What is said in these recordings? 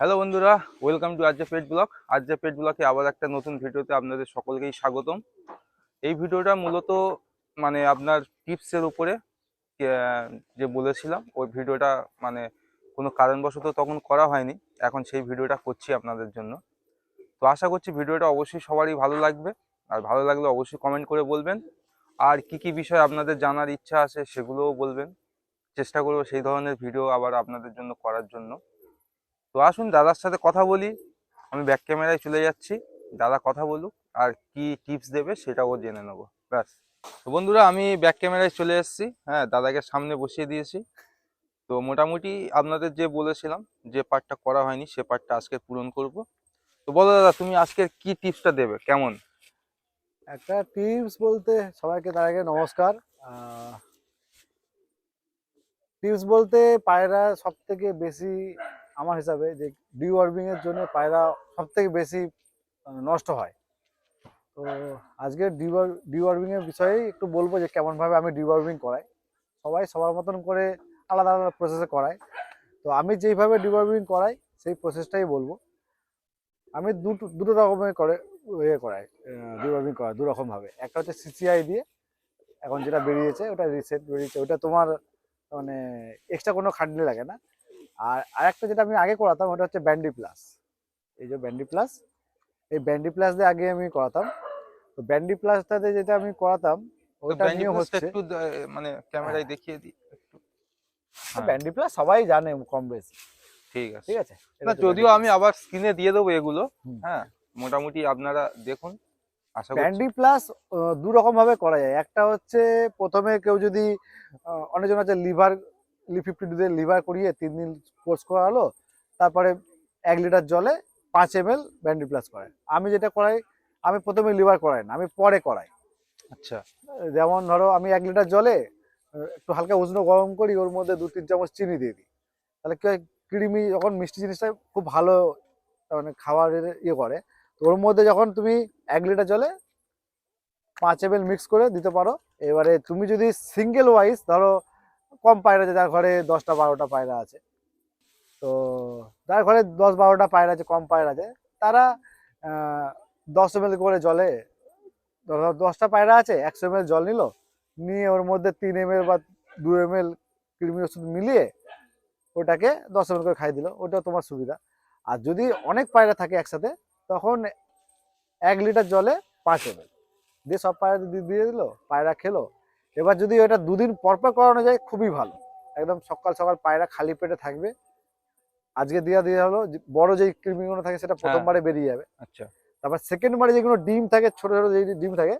Hello বন্ধুরা, welcome to Arya pet blog. Arya pet ব্লকে আবার একটা নতুন ভিডিওতে আপনাদের সকলকেই স্বাগতম। এই ভিডিওটা মূলত মানে আপনার টিপসের উপরে যে বলেছিলাম, ওই ভিডিওটা মানে কোনো কারণবশত তখন করা হয়নি। এখন সেই ভিডিওটা করছি আপনাদের জন্য। তো আশা করছি ভিডিওটা অবশ্যই সবারই ভালো লাগবে। আর ভালো লাগলে অবশ্যই কমেন্ট করে বলবেন। আর কি কি বিষয় আপনাদের জানার ইচ্ছা আছে সেগুলোও বলবেন। চেষ্টা করব সেই ধরনের ভিডিও আবার আপনাদের জন্য করার জন্য। তো আসুন দাদার সাথে কথা বলি। আমি ব্যাক ক্যামেরায় চলে যাচ্ছি। দাদা কথা বলুক, আর কি টিপস দেবে সেটাও জেনে নেব। ব্যাস। তো বন্ধুরা, আমি ব্যাক ক্যামেরায় চলে এসেছি। হ্যাঁ দাদাকে সামনে বসিয়ে দিয়েছি। তো মোটামুটি আপনাদের যে বলেছিলাম, যে পার্টটা করা হয়নি, সে পার্টটা আজকে পূরণ করব। তো বলো দাদা, তুমি আজকের কি টিপসটা দেবে? কেমন? একটা টিপস বলতে সবাইকে তার আগে নমস্কার। টিপস বলতে পায়রা সব থেকে বেশি আমার হিসাবে যে ডিওয়ার্মিং এর জন্য পায়রা সব থেকে বেশি নষ্ট হয়। তো আজকে ডিওয়ার এর বিষয়ে একটু বলব যে কেমন ভাবে আমি ডিওয়ার্মিং করাই। সবাই সবার মতন করে আলাদা আলাদা প্রসেসে করাই তো আমি যেইভাবে ডিওয়ার্মিং করাই, সেই প্রসেসটাই বলব। আমি দুটো দুটো রকমের করে ইয়ে করাই ডিওয়ার্মিং করা দু রকম ভাবে একটা হচ্ছে সিসিআই দিয়ে, এখন যেটা বেরিয়েছে, ওটা রিসেন্ট বেরিয়েছে। ওটা তোমার মানে এক্সট্রা কোনো খাটনি লাগে না। আর আরেকটা যেটা আমি আগে করাতাম ওটা হচ্ছে ব্যান্ডি প্লাস এই যে ব্যান্ডি প্লাস এই ব্যান্ডি প্লাস দিয়ে আগে আমি করাতাম। তো ব্যান্ডি প্লাসটাতে যেটা আমি করাতাম ওটা নিয়ে হচ্ছে একটু মানে ক্যামেরায় দেখিয়ে দিই একটু। হ্যাঁ, ব্যান্ডি প্লাস সবাই জানে কম বেশি। ঠিক আছে। ঠিক আছে? না যদিও আমি আবার স্ক্রিনে দিয়ে দেবো এগুলো। হ্যাঁ মোটামুটি আপনারা দেখুন ব্যান্ডি প্লাস দু রকম ভাবে করা যায়। একটা হচ্ছে প্রথমে কেউ যদি অনেকজন আছে লিভার লি ফিফটি দিয়ে লিভার করিয়ে তিন দিন কোর্স করালো তারপরে এক লিটার জলে পাঁচ এম এল ব্যান্ডি প্লাস করায়। আমি যেটা করাই আমি প্রথমে লিভার করাই না আমি পরে করাই। আচ্ছা। যেমন ধরো আমি এক লিটার জলে একটু হালকা উষ্ণ গরম করি ওর মধ্যে দু তিন চামচ চিনি দিয়ে দিই। তাহলে কি হয় কৃমি যখন মিষ্টি জিনিসটা খুব ভালো মানে খাবারের ইয়ে করে তো ওর মধ্যে যখন তুমি এক লিটার জলে পাঁচ এম মিক্স করে দিতে পারো এবারে তুমি যদি সিঙ্গেল ওয়াইজ ধরো কম পায়রা আছে, যার ঘরে দশটা বারোটা পায়রা আছে। তো যার ঘরে দশ বারোটা পায়রা আছে, কম পায়রা আছে, তারা দশ এম করে জলে দশটা পায়রা আছে, একশো এম জল নিল, নিয়ে ওর মধ্যে তিন এম বা দু এম এল কৃমি ওষুধ মিলিয়ে ওটাকে দশ এম করে খাই দিল ওটা তোমার সুবিধা। আর যদি অনেক পায়রা থাকে একসাথে, তখন এক লিটার জলে পাঁচ এম দিয়ে সব পায়রা দিয়ে দিল, পায়রা খেলো এবার যদি ওটা দুদিন পরপর করানো যায় খুবই ভালো। একদম সকাল সকাল পায়রা খালি পেটে থাকবে। আজকে দিয়া দিয়ে হলো যে বড় যেই কৃমিগুলো থাকে সেটা প্রথমবারে বেরিয়ে যাবে। আচ্ছা। তারপর সেকেন্ড বারে যেগুলো ডিম থাকে ছোট ছোট যে ডিম থাকে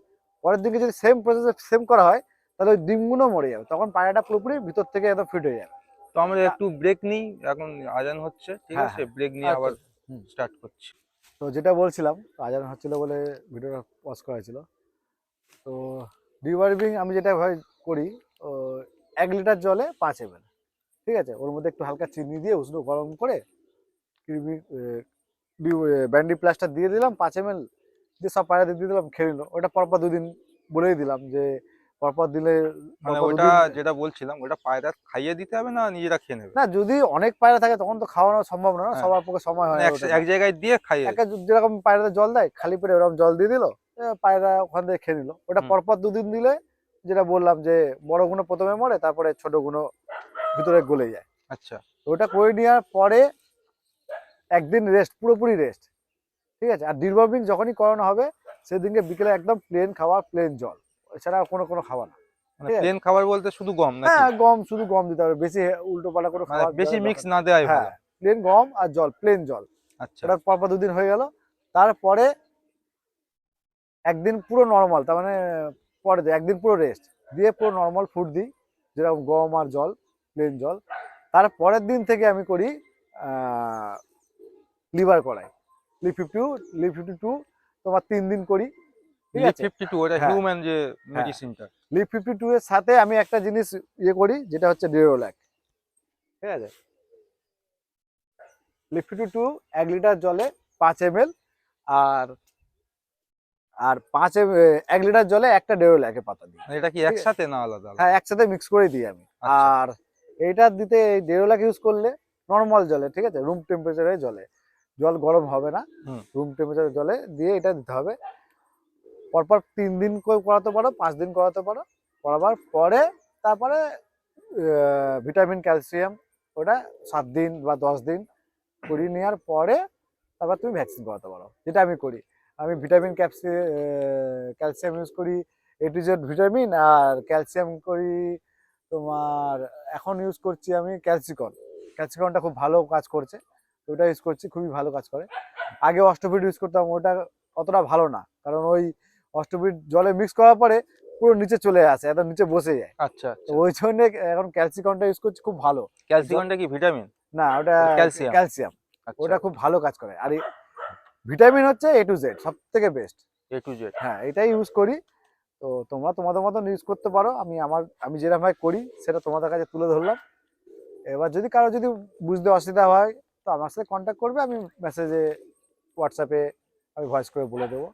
পরের দিনকে যদি সেম প্রসেসে সেম করা হয় তাহলে ওই ডিমগুলো মরে যাবে। তখন পায়রাটা পুরোপুরি ভিতর থেকে একদম ফিট হয়ে যাবে। তো আমরা একটু ব্রেক নিই এখন আজান হচ্ছে ঠিক হ্যাঁ, আছে? ব্রেক নিয়ে আচ্ছা, আবার। স্টার্ট করছি। তো যেটা বলছিলাম আজান হচ্ছিল বলে ভিডিওটা পজ করা ছিল তো ডিওয়ার্মিং আমি যেটা করি এক লিটার জলে পাঁচ এম ঠিক আছে? ওর মধ্যে একটু হালকা চিনি দিয়ে উষ্ণ গরম করে কৃমি ব্যান্ডি প্লাসটা দিয়ে দিলাম পাঁচ এম দিয়ে সব পায়রা দিয়ে দিলাম খেয়ে নিল। ওটা পরপর দুদিন বলেই দিলাম যে পরপর দিলে মানে ওটা যেটা বলছিলাম ওটা পায়রা খাইয়ে দিতে হবে না নিজেরা খেয়ে নেবে? না যদি অনেক পায়রা থাকে তখন তো খাওয়ানো সম্ভব না হ্যাঁ। সবার পক্ষে সময় হয় মানে না এক জায়গায় দিয়ে খাইয়ে যেরকম পায়রাতে জল দেয় খালি পেটে ওরকম জল দিয়ে দিল পায়রা ওখান থেকে খেয়ে নিল। ওটা। পরপর দুদিন দিলে যেটা বললাম যে বড়গুলো প্রথমে মরে তারপরে ছোটগুলো ভিতরে গলে যায়। আচ্ছা। ওটা করে নেওয়ার পরে একদিন রেস্ট পুরোপুরি রেস্ট ঠিক আছে? আর ডিরবার্মিং যখনই করানো হবে সেদিনকে বিকেলে একদম প্লেন খাওয়া প্লেন জল। এছাড়া কোনো কোনো খাওয়া না। মানে। প্লেন খাবার বলতে শুধু গম নাকি? হ্যাঁ গম শুধু গম দিতে হবে। বেশি উল্টো পাল্টা করে মানে খাওয়া বেশি মিক্স না দেওয়াই হ্যাঁ প্লেন গম আর জল প্লেন জল। আচ্ছা। সেটা পরপর দুদিন হয়ে গেল। তারপরে একদিন পুরো নর্মাল তার মানে পরে দিই, একদিন পুরো রেস্ট দিয়ে পুরো নর্মাল ফুড দিই যেরকম গম আর জল প্লেন জল। তার পরের দিন থেকে আমি করি লিভার করাই Liv fifty Liv fifty two তোমার তিন দিন করি। আছে? ফিফটি টু হ্যাঁ। হিউম্যান যে মেডিসিনটা লি ফিফটি টু এর সাথে আমি একটা জিনিস ইয়ে করি যেটা হচ্ছে ডিওল্যাক ঠিক আছে? লি ফিফটি টু এক লিটার জলে পাঁচ এম আর আর পাঁচ এক লিটার জলে একটা ডেরোল্যাকে পাতা দিই। এটা কি একসাথে না আলাদা হ্যাঁ একসাথে মিক্স করে দিই আমি। আচ্ছা। আর এইটা দিতে এই ডেরোলাক ইউজ করলে নর্মাল জলে ঠিক আছে? রুম টেম্পারেচারে জলে। জল গরম হবে না। হুম। রুম টেম্পারেচারে জলে দিয়ে এটা দিতে হবে। পরপর তিন দিন করে করাতে পারো পাঁচ দিন করাতে পারো। করাবার পরে তারপরে ভিটামিন ক্যালসিয়াম ওটা সাত দিন বা দশ দিন করিয়ে নেওয়ার পরে তারপর তুমি ভ্যাকসিন করাতে পারো। যেটা আমি করি। আমি ভিটামিন ক্যাপসি ক্যালসিয়াম ইউজ করি এটিজেড ভিটামিন আর ক্যালসিয়াম করি তোমার এখন ইউজ করছি আমি ক্যালসিকন। ক্যালসিকনটা খুব ভালো কাজ করছে ওটা ইউজ করছি খুবই ভালো কাজ করে। আগে অষ্টফিট ইউজ করতাম ওটা অতটা ভালো না কারণ ওই অষ্টফিট জলে মিক্স করার পরে পুরো নিচে চলে আসে একদম নিচে বসে যায়। আচ্ছা ওই জন্য এখন ক্যালসিকনটা ইউজ করছি খুব ভালো। ক্যালসিয়ামটা কি ভিটামিন? না ওটা Calcium. ক্যালসিয়াম। আচ্ছা। ওটা খুব ভালো কাজ করে। আর ভিটামিন হচ্ছে এ টু জেড সব থেকে বেস্ট এ টু জেড হ্যাঁ এটাই ইউজ করি। তো তোমরা তোমাদের মতন ইউজ করতে পারো। আমি আমার আমি যেরকম ভাবে করি সেটা তোমাদের কাছে তুলে ধরলাম। এবার যদি কারও যদি বুঝতে অসুবিধা হয় তো আমার সাথে কন্ট্যাক্ট করবে। আমি মেসেজে হোয়াটসঅ্যাপে আমি ভয়েস করে বলে দেবো।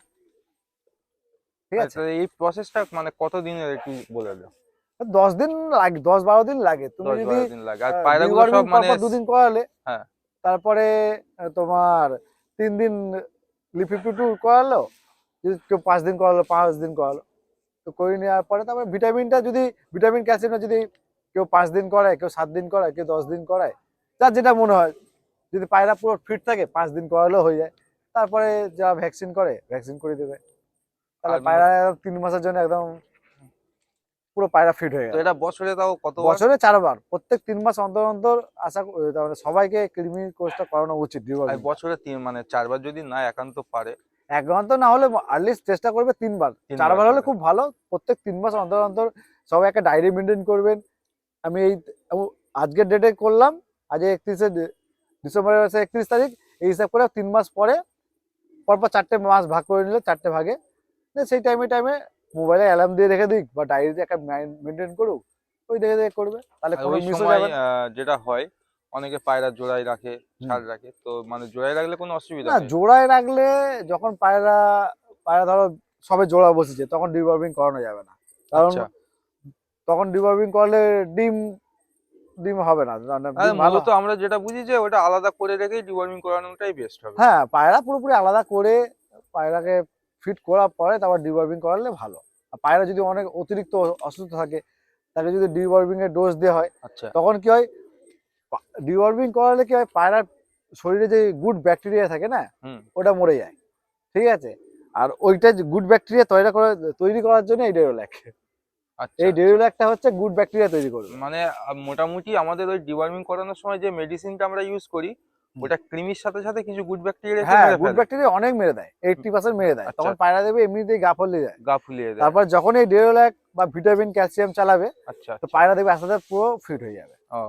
ঠিক আছে? আচ্ছা এই প্রসেসটা মানে কত দিনের একটু বলে দাও। দশ দিন লাগে দশ বারো দিন লাগে। তুমি যদি সব মানে দুদিন করালে হ্যাঁ। তারপরে তোমার তিন দিন লিফিফটি টু করালো যদি কেউ পাঁচ দিন করালো পাঁচ দিন করালো। তো করে নেওয়ার পরে তারপরে ভিটামিনটা যদি ভিটামিন ক্যালসিয়ামটা যদি কেউ পাঁচ দিন করায় কেউ সাত দিন করায় কেউ দশ দিন করায় যার যেটা মনে হয় যদি পায়রা পুরো ফিট থাকে পাঁচ দিন করালেও হয়ে যায়। তারপরে যারা ভ্যাকসিন করে ভ্যাকসিন করে দেবে। তাহলে পায়রা তিন মাসের জন্য একদম পুরো পায়রা ফিট হয়ে গেল। এটা বছরে তাও কত বছরে চারবার। প্রত্যেক তিন মাস অন্তর অন্তর আশা মানে সবাইকে কৃমি কোর্সটা করানো উচিত। বছরে তিন মানে চারবার যদি না একান্ত পারে? এক ঘণ্টা না হলে আর্লিস্ট চেষ্টা করবে তিনবার। তিনবার চারবার হলে খুব ভালো। প্রত্যেক তিন মাস অন্তর অন্তর সবাই একটা ডায়েরি মেনটেন করবেন। আমি এই আজকের ডেটে করলাম। আজ একত্রিশে ডিসেম্বরের মাসে একত্রিশ তারিখ। এই হিসাব করে তিন মাস পরে পরপর চারটে মাস ভাগ করে নিলে চারটে ভাগে। সেই টাইমে টাইমে মোবাইলে অ্যালার্ম দিয়ে রেখে দিক বা ডায়েরিতে একটা মেনটেন করুক ওই দেখে দেখে করবে। তাহলে কোনো মিস যাবে যেটা হয় অনেকে পায়রা জোড়ায় রাখে ছাড় রাখে তো মানে জোড়ায় রাখলে কোনো অসুবিধা না জোড়ায় রাখলে যখন পায়রা পায়রা ধরো সবে জোড়া বসেছে তখন ডিবার্বিং করানো যাবে না। কারণ আচ্ছা। তখন ডিবার্বিং করলে ডিম ডিম হবে না। ভালো। তো আমরা যেটা বুঝি যে ওটা আলাদা করে রেখেই ডিওয়ার্মিং করানোটাই বেস্ট হবে। হ্যাঁ পায়রা পুরোপুরি আলাদা করে পায়রাকে ফিট করার পরে তারপর ডিবার্বিং করালে ভালো। আর পায়রা যদি অনেক অতিরিক্ত অসুস্থ থাকে তাকে যদি ডিবার্বিং এর ডোজ দেওয়া হয় আচ্ছা। তখন কি হয় ডিওয়ার্মিং করালে কি হয় পায়রার শরীরে যে গুড ব্যাকটেরিয়া থাকে না ওটা মরে যায়। ঠিক আছে? আর ওইটা গুড ব্যাকটেরিয়া তৈরি করা তৈরি করার জন্য এই ডেরোল্যাক আচ্ছা এই ডেরোল্যাকটা হচ্ছে গুড ব্যাকটেরিয়া তৈরি করবে। মানে মোটামুটি আমাদের ওই ডিওয়ার্মিং করানোর সময় যে মেডিসিনটা আমরা ইউজ করি। ওটা ক্রিমির সাথে সাথে কিছু গুড ব্যাকটেরিয়া হ্যাঁ গুড ব্যাকটেরিয়া অনেক মেরে দেয় এইটটি পার্সেন্ট মেরে দেয়। আচ্ছা। তখন পায়রা দেবে এমনিতেই গা ফলে যায় গা ফুলিয়ে দেয়। তারপর যখন এই ডেরোল্যাক বা ভিটামিন ক্যালসিয়াম চালাবে আচ্ছা তো আচ্ছা। পায়রা দেবে আস্তে আস্তে পুরো ফিট হয়ে যাবে। ও।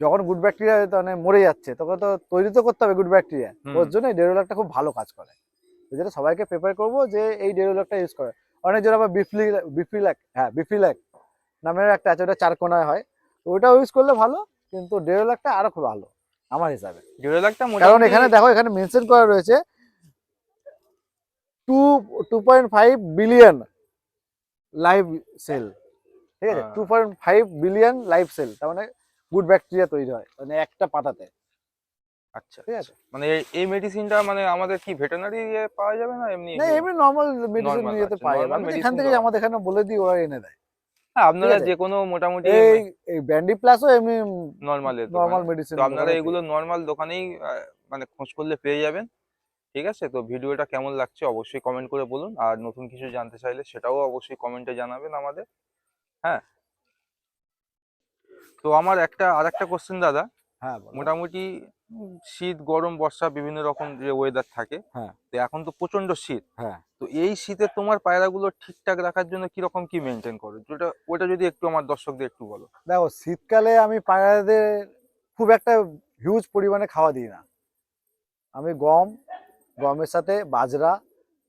যখন গুড ব্যাকটেরিয়া মানে মরে যাচ্ছে তখন তো তৈরি তো করতে হবে গুড ব্যাকটেরিয়া ওর জন্য ডেরোল্যাকটা খুব ভালো কাজ করে। জন্য সবাইকে প্রেফার করব যে এই ডেরোল্যাকটা ইউজ করে। অনেকজন আবার বিফলি বিফিল্যাক হ্যাঁ বিফিল্যাক নামের একটা আছে ওটা চার কোনায় হয়। ওটা ইউজ করলে ভালো কিন্তু ডেরোল্যাকটা আরও খুব ভালো। আমার হিসাবে। কারণ এখানে দেখো এখানে মেনশন করা রয়েছে two two point five billion live cell ঠিক আছে। Two point five billion live cell তার মানে গুড ব্যাকটেরিয়া তৈরি হয় মানে একটা পাতাতে। আচ্ছা ঠিক আছে? মানে এই- মেডিসিনটা মানে আমাদের কি ভেটেনারি পাওয়া যাবে না এমনি না এমনি নর্মাল মেডিসিন নিয়ে আচ্ছা, পাওয়া যাবে। এখান থেকে আমাদের এখানে বলে দিই ওরা এনে দেয়। আপনারা আছে? যে কোনো মোটামুটি এই এই ব্যান্ডি প্লাসও এমনি নর্মাল নর্মাল মেডিসিন তো আপনারা এগুলো নর্মাল দোকানেই মানে খোঁজ করলে পেয়ে যাবেন ঠিক আছে? তো ভিডিওটা কেমন লাগছে অবশ্যই কমেন্ট করে বলুন। আর নতুন কিছু জানতে চাইলে সেটাও অবশ্যই কমেন্টে জানাবেন আমাদের। হ্যাঁ। তো আমার একটা আর একটা কোশ্চেন দাদা। হ্যাঁ মোটামুটি শীত গরম বর্ষা বিভিন্ন রকম যে ওয়েদার থাকে হ্যাঁ। তো এখন তো প্রচণ্ড শীত। হ্যাঁ। তো এই শীতে তোমার পায়রাগুলো ঠিকঠাক রাখার জন্য কি রকম কি মেনটেন করো? যেটা ওটা যদি একটু আমার দর্শকদের একটু বলো। দেখো শীতকালে আমি পায়রাদের খুব একটা হিউজ পরিমাণে খাওয়া দিই না। আমি গম গমের সাথে বাজরা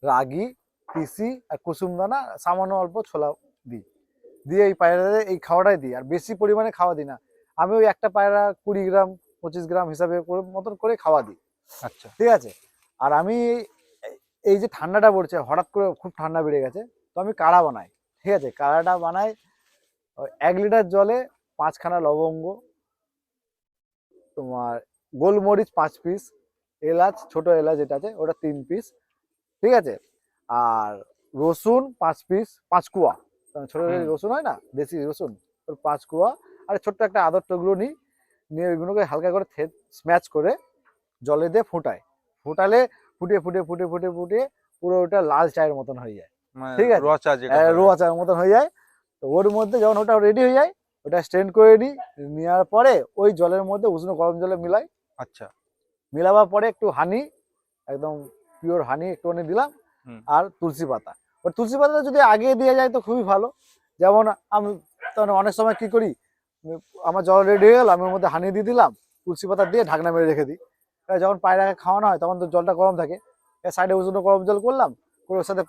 রাগি তিসি আর কুসুম দানা সামান্য অল্প ছোলা দিই। দিয়ে এই পায়রাদের এই খাওয়াটাই দিই। আর বেশি পরিমাণে খাওয়া দিই না। আমি ওই একটা পায়রা কুড়ি গ্রাম পঁচিশ গ্রাম হিসাবে করে মতন করে খাওয়া দিই। আচ্ছা। ঠিক আছে? আর আমি এই- যে ঠান্ডাটা পড়ছে হঠাৎ করে খুব ঠান্ডা বেড়ে গেছে তো আমি কাড়া বানাই। ঠিক আছে? কাড়াটা বানাই এক লিটার জলে পাঁচখানা লবঙ্গ তোমার গোলমরিচ পাঁচ পিস এলাচ ছোট এলাচ যেটা আছে ওটা তিন পিস। ঠিক আছে? আর রসুন পাঁচ পিস পাঁচ কুয়া ছোট রসুন হয় না? দেশি রসুন। ওর পাঁচ কুয়া আর ছোট্ট একটা আদর টুকরো নিই নিয়ে ওইগুলোকে হালকা করে থে স্ম্যাচ করে জলে দিয়ে ফুটায় ফুটালে ফুটে ফুটে ফুটে ফুটে ফুটে পুরো ওটা লাল চায়ের মতন হয়ে যায়। মানে ঠিক আছে। রোয়া চায়ের মতন হয়ে যায়। তো ওর মধ্যে যখন ওটা রেডি হয়ে যায় ওটা স্ট্রেন করে নিই নেওয়ার পরে ওই জলের মধ্যে উষ্ণ গরম জলে মিলাই। আচ্ছা। মিলাবার পরে একটু হানি একদম পিওর হানি একটুখানি দিলাম আর তুলসী পাতা। ওর তুলসী পাতাটা যদি আগে দিয়ে যায় তো খুবই ভালো। যেমন আমি তখন অনেক সময় কি করি আমার জল রেডি হয়ে গেল আমি ওর মধ্যে হানি দিয়ে দিলাম তুলসী পাতা দিয়ে ঢাকনা মেরে রেখে দিই। যখন পায়রাকে খাওয়ানো হয় তখন তো জলটা গরম থাকে। সাইডে উষ্ণ গরম জল করলাম করে ওর সাথে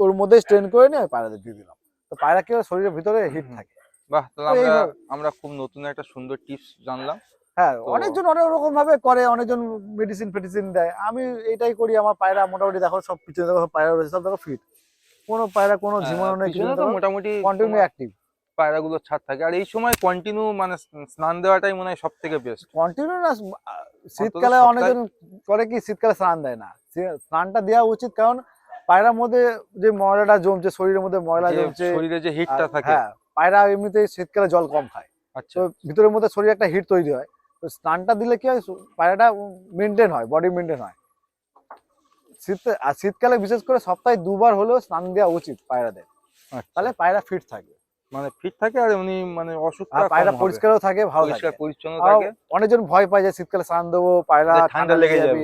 ওর মধ্যে স্ট্রেন করে নিয়ে পায়রাদের দিয়ে দিলাম। তো পায়রা কি হয়, শরীরের ভিতরে হিট থাকে। বাহ তাহলে আমরা আমরা খুব নতুন একটা সুন্দর টিপস জানলাম। হ্যাঁ অনেকজন অনেক রকম ভাবে করে অনেকজন মেডিসিন ফেডিসিন দেয়। আমি এটাই করি আমার পায়রা মোটামুটি দেখো সব পিছনে দেখো পায়রা রয়েছে সব দেখো ফিট কোনো পায়রা কোনো ঝিমানো নেই পিছনে তো মোটামুটি কন্টিনিউ অ্যাক্টিভ পায়রাগুলো ছাদ থাকে। আর এই সময় কন্টিনিউ মানে স্নান দেওয়াটাই মনে হয় সব থেকে বেস্ট কন্টিনিউ না শীতকালে অনেকজন করে কি শীতকালে স্নান দেয় না। স্নানটা দেওয়া উচিত কারণ পায়রার মধ্যে যে ময়লাটা জমছে শরীরের মধ্যে ময়লা জমছে শরীরে যে হিটটা থাকে। হ্যাঁ পায়রা এমনিতেই শীতকালে জল কম খায়। আচ্ছা। ভিতরের মধ্যে শরীরে একটা হিট তৈরি হয়। তো স্নানটা দিলে কি হয় পায়রাটা মেনটেন হয় বডি মেনটেন হয়। শীত আর শীতকালে বিশেষ করে সপ্তাহে দুবার হলেও স্নান দেওয়া উচিত পায়রাদের। আচ্ছা। তাহলে পায়রা ফিট থাকে। মানে ফিট থাকে আর উনি মানে অসুখটা আর পায়রা পরিষ্কারও থাকে ভালো পরিষ্কার পরিচ্ছন্ন থাকে। অনেকজন ভয় পায় যে শীতকালে স্নান দেবো পায়রা ঠান্ডা লেগে যাবে।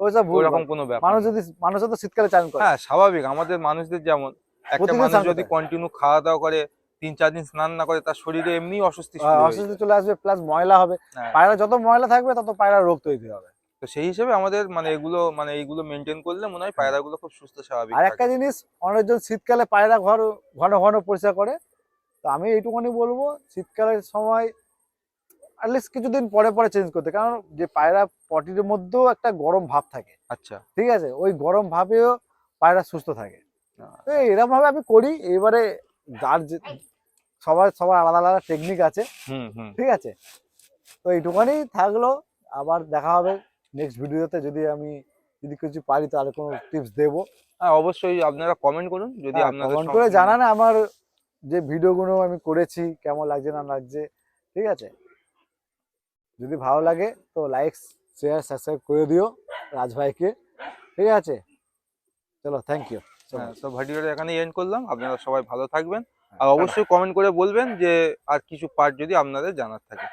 ওইসব ভুল কোনো ব্যাপার মানুষ যদি মানুষ তো শীতকালে চান করে। হ্যাঁ স্বাভাবিক। আমাদের মানুষদের যেমন একটা মানুষ যদি কন্টিনিউ খাওয়া দাওয়া করে তিন চার দিন স্নান না করে তার শরীরে এমনি আহ, অসুস্থ চলে আসবে প্লাস ময়লা হবে। হ্যাঁ। পায়রা যত ময়লা থাকবে তত পায়রা রোগ তৈরি হবে। তো সেই হিসেবে আমাদের মানে এগুলো মানে এইগুলো মেনটেন করলে মনে হয় পায়রাগুলো খুব সুস্থ স্বাভাবিক আর একটা জিনিস অনেকজন শীতকালে পায়রা ঘর ঘন ঘন পরিষ্কার করে তো আমি এইটুকুনি বলব শীতকালের সময় অ্যাটলিস্ট কিছুদিন পরে পরে চেঞ্জ করতে। কারণ যে পায়রা পটির মধ্যেও একটা গরম ভাব থাকে। আচ্ছা। ঠিক আছে? ওই গরম ভাবেও পায়রা সুস্থ থাকে। এরকম ভাবে আমি করি। এবারে যার যে সবার সবার আলাদা আলাদা টেকনিক আছে। হুম হুম। ঠিক আছে? তো এইটুখানি থাকল। আবার দেখা হবে নেক্সট ভিডিওতে যদি আমি যদি কিছু পারি তাহলে কোনো টিপস দেবো। হ্যাঁ অবশ্যই আপনারা কমেন্ট করুন। যদি আপনাদের কমেন্ট করে জানান আমার যে ভিডিওগুলো আমি করেছি কেমন লাগছে না লাগছে ঠিক আছে? যদি ভালো লাগে তো লাইক শেয়ার সাবস্ক্রাইব করে দিও রাজভাইকে ঠিক আছে? চলো থ্যাংক ইউ তো ভিডিওটা এখানে এন্ড করলাম। আপনারা সবাই ভালো থাকবেন। হ্যাঁ, আর অবশ্যই কমেন্ট করে বলবেন যে আর কিছু পার্ট যদি আপনাদের জানার থাকে।